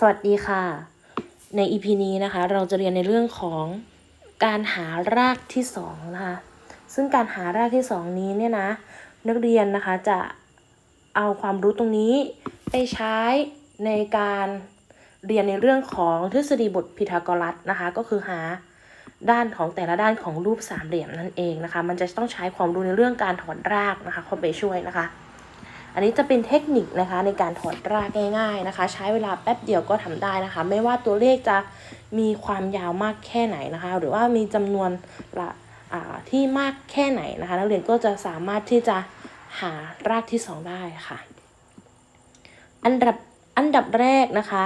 สวัสดีค่ะ ใน EP นี้นะคะ เราจะเรียนในเรื่องของการหารากที่สองนะคะ ซึ่งการหารากที่สองนี้เนี่ยนะ นักเรียนนะคะจะเอาความรู้ตรงนี้ไปใช้ในการเรียนในเรื่องของทฤษฎีบทพีทาโกรัสนะคะ ก็คือหาด้านของแต่ละด้านของรูปสามเหลี่ยมนั่นเองนะคะ มันจะต้องใช้ความรู้ในเรื่องการถอนรากนะคะเข้าไปช่วยนะคะ อันนี้จะเป็นเทคนิคนะคะในการถอดรากง่ายๆนะคะ ใช้เวลาแป๊บเดียวก็ทำได้นะคะ ไม่ว่าตัวเลขจะมีความยาวมากแค่ไหนนะคะ หรือว่ามีจำนวนละที่มากแค่ไหนนะคะ นักเรียนก็จะสามารถที่จะหารากที่ 2 ได้ค่ะ อันดับอันดับแรกนะคะ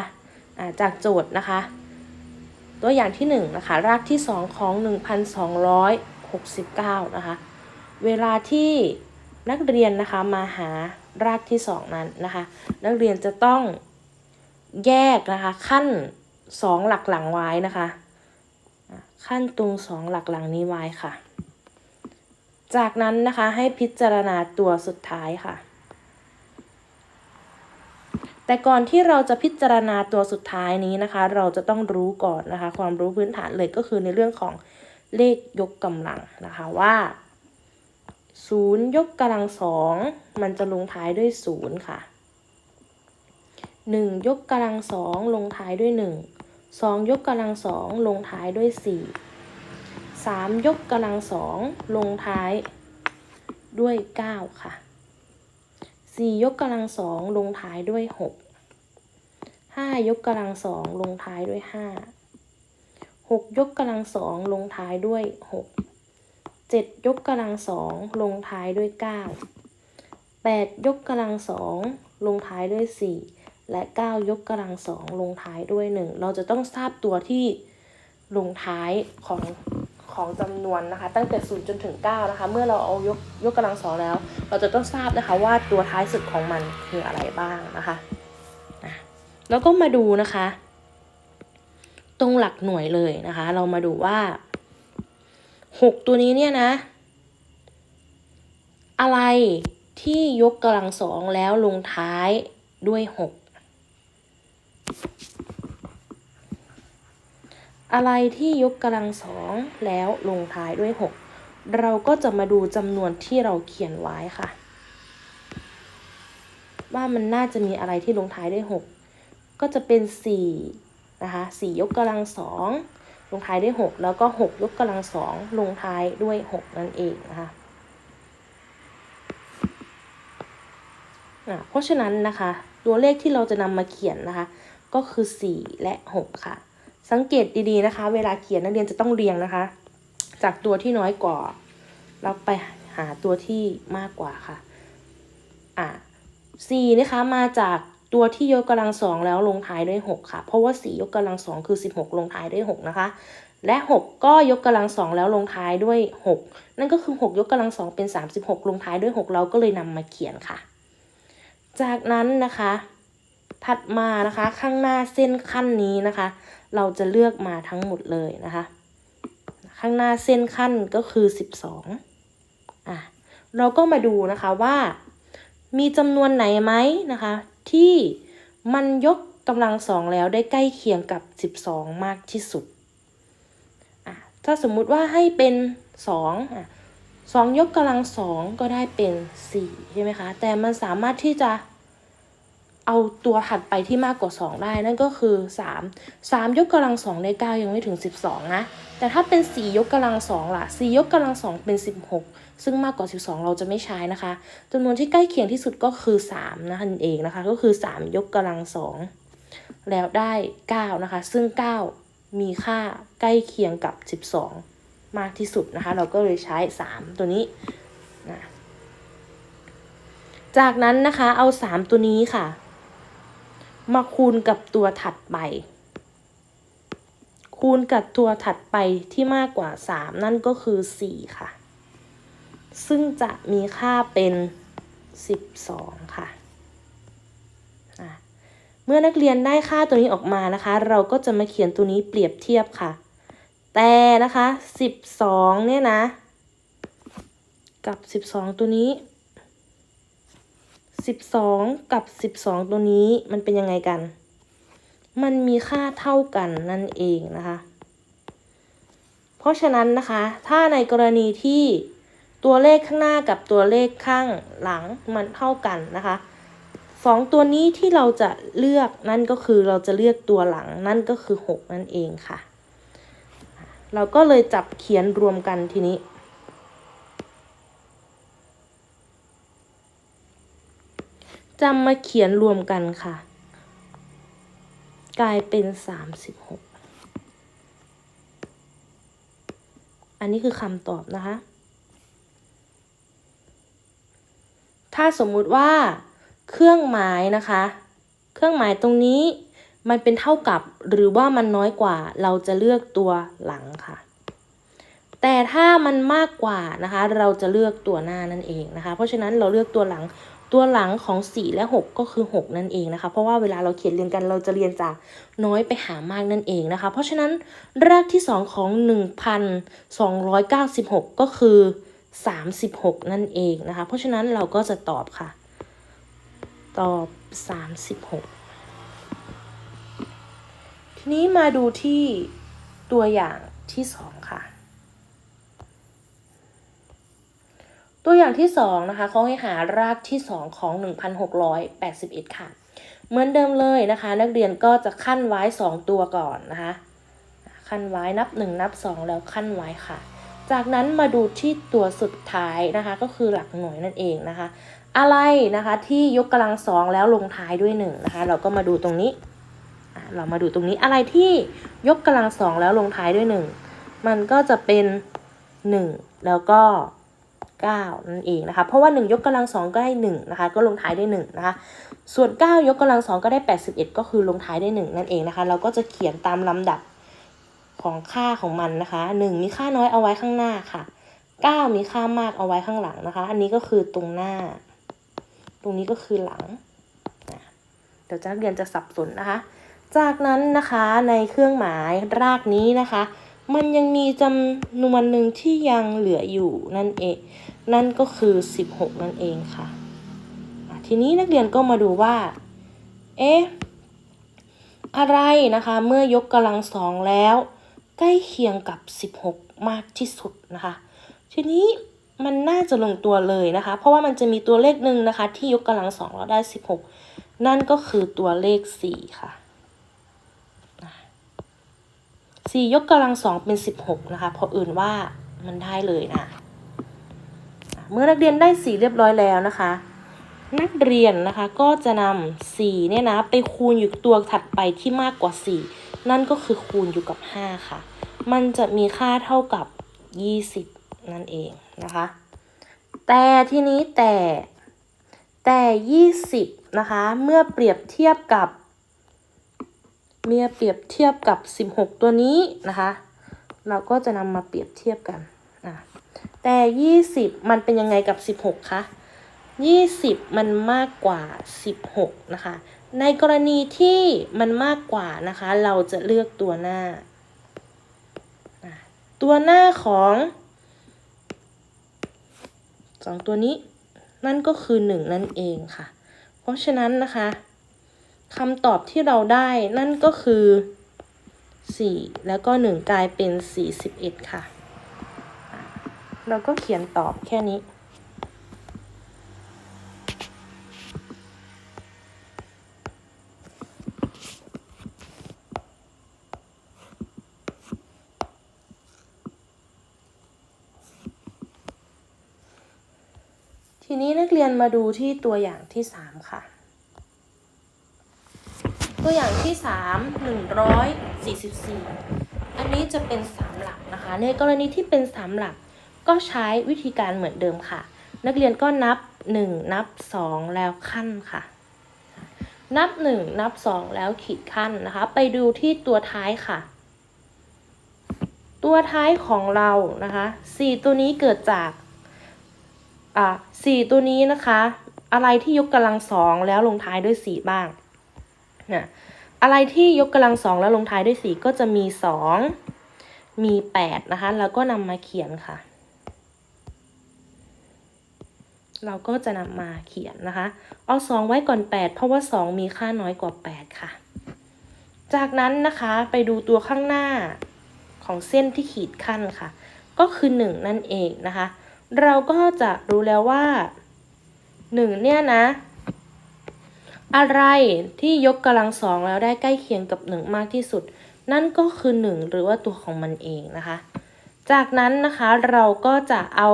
าจากโจทย์นะคะ ตัวอย่างที่1นะคะรากที่ 2 ของ 1269 นะคะ เวลาที่นักเรียนนะคะมาหา รากที่ 2 นั้นนะคะ นักเรียนจะต้องแยกนะคะขั้น 2 หลักหลังไว้นะคะขั้นตรง 2 หลักหลังนี้ไว้ค่ะ จากนั้นนะคะให้พิจารณาตัวสุดท้ายค่ะ แต่ก่อนที่เราจะพิจารณาตัวสุดท้ายนี้นะคะ เราจะต้องรู้ก่อนนะคะ ความรู้พื้นฐานเลยก็คือในเรื่องของเลขยกกำลังนะคะว่า ศูนย์ยกกำลังสองมันจะลงท้ายด้วยศูนย์ค่ะหนึ่งยกกำลังสองลงท้ายด้วยหนึ่งสองยกกำลังสองลงท้ายด้วยสี่สามยกกำลังสองลงท้ายด้วยเก้าค่ะสี่ยกกำลังสองลงท้ายด้วยหกห้ายกกำลังสองลงท้ายด้วยห้าหกยกกำลังสองลงท้ายด้วยหก เจ็ดยกกำลังสองลงท้ายด้วยเก้าแปดยกกำลังสองลงท้ายด้วยสี่และเก้ายกกำลังสองลงท้ายด้วยหนึ่งเราจะต้องทราบตัวที่ลงท้ายของของจำนวนนะคะ ตั้งแต่ศูนย์จนถึงเก้านะคะ เมื่อเราเอายกยกกำลังสองแล้ว เราจะต้องทราบนะคะว่าตัวท้ายสุดของมันคืออะไรบ้างนะคะอะแล้วก็มาดูนะคะ ตรงหลักหน่วยเลยนะคะ เรามาดูว่า หกตัวนี้เนี่ยนะ อะไรที่ยกกำลังสองแล้วลงท้ายด้วยหกอะไรที่ยกกำลังสองแล้วลงท้ายด้วยหกเราก็จะมาดูจำนวนที่เราเขียนไว้ค่ะ ว่ามันน่าจะมีอะไรที่ลงท้ายด้วยหกก็จะเป็นสี่นะคะสี่ยกกำลังสอง ลงท้ายด้วยหกแล้วก็หกยกกำลังสองลงท้ายด้วยหกนั่นเองนะคะอะเพราะฉะนั้นนะคะ ตัวเลขที่เราจะนำมาเขียนนะคะ ก็คือ 4 และ 6 ค่ะ สังเกตดีๆนะคะ เวลาเขียนนักเรียนจะต้องเรียงนะคะ จากตัวที่น้อยกว่าเราไปหาตัวที่มากกว่าค่ะอะ4นะคะมาจาก ตัวที่ยกกำลังสองแล้วลงท้ายด้วย 6 ค่ะ เพราะว่า 4 ยกกำลังสองคือ 16 ลงท้ายด้วย 6 นะคะ และ 6 ก็ยกกำลังสองแล้วลงท้ายด้วย 6 นั่นก็คือ 6 ยกกำลังสองเป็น 36 ลงท้ายด้วย 6 เราก็เลยนำมาเขียนค่ะ จากนั้นนะคะ ถัดมานะคะข้างหน้าเส้นขั้นนี้นะคะ เราจะเลือกมาทั้งหมดเลยนะคะ ข้างหน้าเส้นขั้นก็คือ 12อะเราก็มาดูนะคะว่ามีจำนวนไหนไหมนะคะ ที่มันยกกำลังสองแล้วได้ใกล้เคียงกับ 12 มากที่สุดอะถ้าสมมุติว่าให้เป็น2อะสองยกกำลังสองก็ได้เป็น 4 ใช่ไหมคะ แต่มันสามารถที่จะ เอาตัวถัดไปที่มากกว่า 2 ได้นั่นก็คือ 3 3 ยกกำลัง2ได้9ยังไม่ถึง 12 นะ แต่ถ้าเป็น 4 ยกกำลัง2ล่ะ 4 ยกกำลัง2เป็น 16 ซึ่งมากกว่า 12 เราจะไม่ใช้นะคะจำนวนที่ใกล้เคียงที่สุดก็คือ 3นั่นเองนะคะ ก็คือ 3 ยกกำลัง2แล้วได้ 9 นะคะ ซึ่ง 9 มีค่าใกล้เคียงกับ 12 มากที่สุดนะคะ เราก็เลยใช้ 3 ตัวนี้นะจากนั้นนะคะเอา 3 ตัวนี้ค่ะ มาคูณกับตัวถัดไป คูณกับตัวถัดไปที่มากกว่า 3 นั่นก็คือ 4 ค่ะ ซึ่งจะมีค่าเป็น 12ค่ะอะ เมื่อนักเรียนได้ค่าตัวนี้ออกมานะคะ เราก็จะมาเขียนตัวนี้เปรียบเทียบค่ะ แต่นะคะ 12 เนี่ยนะ กับ 12 ตัวนี้ 12กับ12ตัวนี้มันเป็นยังไงกัน มันมีค่าเท่ากันนั่นเองนะคะ เพราะฉะนั้นนะคะ ถ้าในกรณีที่ตัวเลขข้างหน้ากับตัวเลขข้างหลังมันเท่ากันนะคะสองตัวนี้ที่เราจะเลือกนั่นก็คือเราจะเลือกตัวหลังนั่นก็คือ 6 นั่นเองค่ะ เราก็เลยจับเขียนรวมกันทีนี้ จำมาเขียนรวมกันค่ะ กลายเป็น36อันนี้คือคำตอบนะคะ ถ้าสมมุติว่าเครื่องหมายนะคะ เครื่องหมายตรงนี้มันเป็นเท่ากับหรือว่ามันน้อยกว่าเราจะเลือกตัวหลังค่ะ แต่ถ้ามันมากกว่านะคะ เราจะเลือกตัวหน้านั่นเองนะคะ เพราะฉะนั้นเราเลือกตัวหลัง ตัวหลังของ 4 และ 6 ก็คือ 6 นั่นเองนะคะ เพราะว่าเวลาเราเขียนเรียงกันเราจะเรียนจากน้อยไปหามากนั่นเองนะคะ เพราะฉะนั้นรากที่ 2 ของ 1,296 ก็คือ 36 นั่นเองนะคะ เพราะฉะนั้นเราก็จะตอบค่ะ ตอบ 36 ทีนี้มาดูที่ตัวอย่างที่ 2 ค่ะ ตัวอย่างที่2นะคะเขาให้หารากที่ 2 ของ 1,681 ค่ะ เหมือนเดิมเลยนะคะ นักเรียนก็จะขั้นไว้ 2 ตัวก่อนนะคะ ขั้นไว้นับ 1 นับ 2 แล้วขั้นไว้ค่ะ จากนั้นมาดูที่ตัวสุดท้ายนะคะก็คือหลักหน่วยนั่นเองนะคะ อะไรนะคะที่ยกกำลังสองแล้วลงท้ายด้วย1นะคะ เราก็มาดูตรงนี้ เรามาดูตรงนี้อะไรที่ยกกำลังสองแล้วลงท้ายด้วย 1 มันก็จะเป็น 1 แล้วก็ 9 นั่นเองนะคะ เพราะว่า 1 ยกกำลังสองก็ได้ 1 นะคะ ก็ลงท้ายด้วย1นะคะ ส่วน 9 ยกกำลังสองก็ได้ 81 ก็คือลงท้ายด้วย 1 นั่นเองนะคะ เราก็จะเขียนตามลำดับของค่าของมันนะคะ 1 มีค่าน้อยเอาไว้ข้างหน้าค่ะ 9 มีค่ามากเอาไว้ข้างหลังนะคะ อันนี้ก็คือตรงหน้า ตรงนี้ก็คือหลัง เดี๋ยวนักเรียนจะสับสนนะคะ จากนั้นนะคะในเครื่องหมายรากนี้นะคะมันยังมีจำนวนหนึ่งที่ยังเหลืออยู่นั่นเอง นั่นก็คือ 16 นั่นเองค่ะ ทีนี้นักเรียนก็มาดูว่า เอ๊ะ อะไรนะคะ เมื่อยกกำลังสองแล้ว ใกล้เคียงกับ 16 มากที่สุดนะคะ ทีนี้มันน่าจะลงตัวเลยนะคะ เพราะว่ามันจะมีตัวเลขหนึ่งนะคะ ที่ยกกำลังสองแล้วได้ 16 นั่นก็คือตัวเลข 4 ค่ะสี่ยกกำลังสองเป็น 16 นะคะ เพราะอื่นว่ามันได้เลยนะ เมื่อนักเรียนได้4เรียบร้อยแล้วนะคะ นักเรียนนะคะก็จะนำ4เนี่ยนะไปคูณอยู่ตัวถัดไปที่มากกว่า 4 นั่นก็คือคูณอยู่กับ 5 ค่ะ มันจะมีค่าเท่ากับ 20 นั่นเองนะคะ แต่ทีนี้แต่แต่ 20 นะคะ เมื่อเปรียบเทียบกับ เมื่อเปรียบเทียบกับ 16 ตัวนี้นะคะ เราก็จะนำมาเปรียบเทียบกันอะ แต่ 20 มันเป็นยังไงกับ 16คะ20 มันมากกว่า 16 นะคะ ในกรณีที่มันมากกว่านะคะ เราจะเลือกตัวหน้า ตัวหน้าของสองตัวนี้ นั่นก็คือ 1 นั่นเองค่ะ เพราะฉะนั้นนะคะคำตอบที่เราได้นั่นก็คือ 4 แล้วก็ 1 กลายเป็น 41 ค่ะ เราก็เขียนตอบแค่นี้ ทีนี้นักเรียนมาดูที่ตัวอย่างที่ 3 ค่ะตัวอย่างที่ 3 144 อันนี้จะเป็น 3 หลักนะคะ ในกรณีที่เป็น 3 หลัก ก็ใช้วิธีการเหมือนเดิมค่ะ นักเรียนก็นับ 1 นับ 2 แล้วขั้นค่ะ นับ 1 นับ 2 แล้วขีดขั้นนะคะ ไปดูที่ตัวท้ายค่ะ ตัวท้ายของเรานะคะ4ตัวนี้เกิดจากอะสี่ตัวนี้นะคะ อะไรที่ยกกำลังสองแล้วลงท้ายด้วยสี่บ้างเนี่ยอะไรที่ยกกำลังสองแล้วลงท้ายด้วยสี่ก็จะมีสองมีแปดนะคะ แล้วก็นำมาเขียนค่ะ เราก็จะนำมาเขียนนะคะ เอาสองไว้ก่อนแปดเพราะว่าสองมีค่าน้อยกว่าแปดค่ะ จากนั้นนะคะไปดูตัวข้างหน้าของเส้นที่ขีดขั้นค่ะ ก็คือ 1 นั่นเองนะคะ เราก็จะรู้แล้วว่า 1 เนี่ยนะ อะไรที่ยกกำลังสองแล้วได้ใกล้เคียงกับ 1 มากที่สุด นั่นก็คือ 1 หรือว่าตัวของมันเองนะคะ จากนั้นนะคะเราก็จะเอา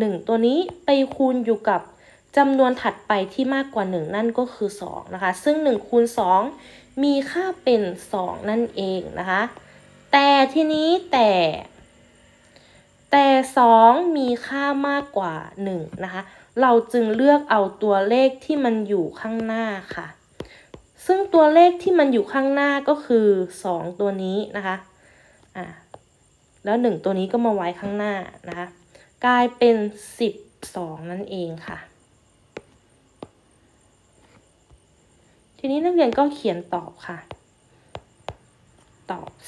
1 ตัวนี้ไปคูณอยู่กับจำนวนถัดไปที่มากกว่า 1 นั่นก็คือ 2 นะคะ ซึ่ง 1 คูณ 2 มีค่าเป็น 2 นั่นเองนะคะ แต่ทีนี้แต่ แต่ 2 มีค่ามากกว่า 1 นะคะ เราจึงเลือกเอาตัวเลขที่มันอยู่ข้างหน้าค่ะ ซึ่งตัวเลขที่มันอยู่ข้างหน้าก็คือ 2 ตัวนี้นะคะ อ่าแล้ว 1 ตัวนี้ก็มาไว้ข้างหน้านะคะ กลายเป็น 12 นั่นเองค่ะ ทีนี้นักเรียนก็เขียนตอบค่ะ ตอบ 12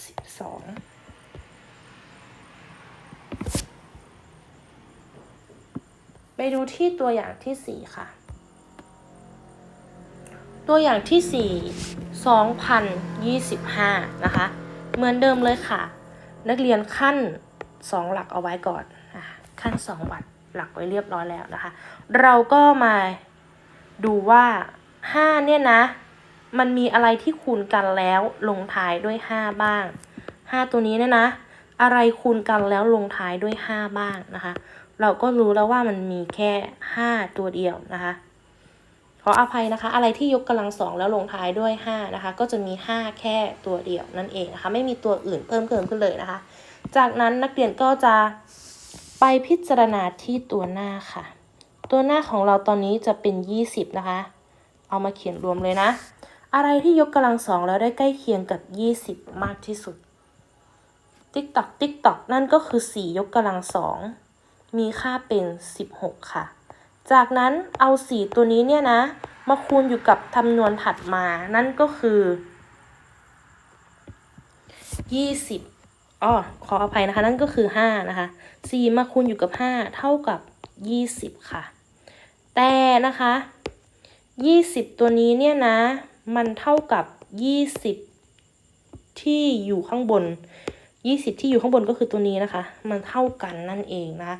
ไปดูที่ตัวอย่างที่4ค่ะ ตัวอย่างที่4 2025นะคะ เหมือนเดิมเลยค่ะ นักเรียนขั้น2หลักเอาไว้ก่อน ขั้น 2 วัดหลักไว้เรียบร้อยแล้วนะคะ เราก็มาดูว่า 5 เนี่ยนะ มันมีอะไรที่คูณกันแล้วลงท้ายด้วย 5 บ้าง 5 ตัวนี้เนี่ยนะ อะไรคูณกันแล้วลงท้ายด้วย 5 บ้างนะคะ เราก็รู้แล้วว่ามันมีแค่ 5 ตัวเดียวนะคะขออภัยนะคะ อะไรที่ยกกำลังสองแล้วลงท้ายด้วย 5 นะคะ ก็จะมี 5 แค่ตัวเดียวนั่นเองนะคะ ไม่มีตัวอื่นเพิ่มเติมขึ้นเลยนะคะ จากนั้นนักเรียนก็จะ ไปพิจารณาที่ตัวหน้าค่ะ ตัวหน้าของเราตอนนี้จะเป็น 20 นะคะ เอามาเขียนรวมเลยนะ อะไรที่ยกกำลังสองแล้วได้ใกล้เคียงกับ 20 มากที่สุด ติ๊กตอกติ๊กตอกนั่นก็คือ 4 ยกกำลังสองมีค่าเป็น 16 ค่ะ จากนั้นเอา 4 ตัวนี้เนี่ยนะ มาคูณอยู่กับจำนวนถัดมา นั่นก็คือ 20 อ๋อขออภัยนะคะ นั่นก็คือ 5 นะคะ 4 มาคูณอยู่กับ 5 เท่ากับ 20 ค่ะ แต่นะคะ 20 ตัวนี้เนี่ยนะ มันเท่ากับ 20 ที่อยู่ข้างบน 20 ที่อยู่ข้างบนก็คือตัวนี้นะคะ มันเท่ากันนั่นเองนะ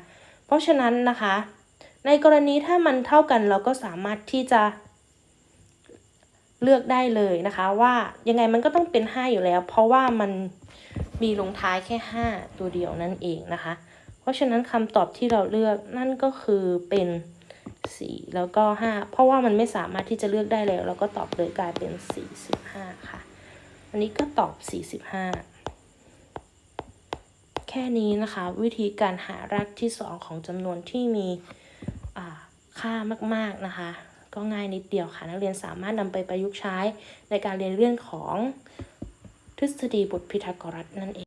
เพราะฉะนั้นนะคะ ในกรณีถ้ามันเท่ากันเราก็สามารถที่จะเลือกได้เลยนะคะ ว่ายังไงมันก็ต้องเป็น 5 อยู่แล้ว เพราะว่ามัน มีลงท้ายแค่ 5 ตัวเดียวนั่นเองนะคะ เพราะฉะนั้นคำตอบที่เราเลือกนั่นก็คือเป็น4แล้วก็ 5 เพราะว่ามันไม่สามารถที่จะเลือกได้แล้ว เราก็ตอบเลยกลายเป็น 45 ค่ะ อันนี้ก็ตอบ 45 แค่นี้นะคะ วิธีการหารากที่ 2 ของจำนวนที่มีอ่าค่ามาก ๆ นะคะ ก็ง่ายนิดเดียวค่ะ นักเรียนสามารถนำไปประยุกต์ใช้ในการเรียนเรื่องของ ทฤษฎีบทพีทาโกรัสนั่นเอง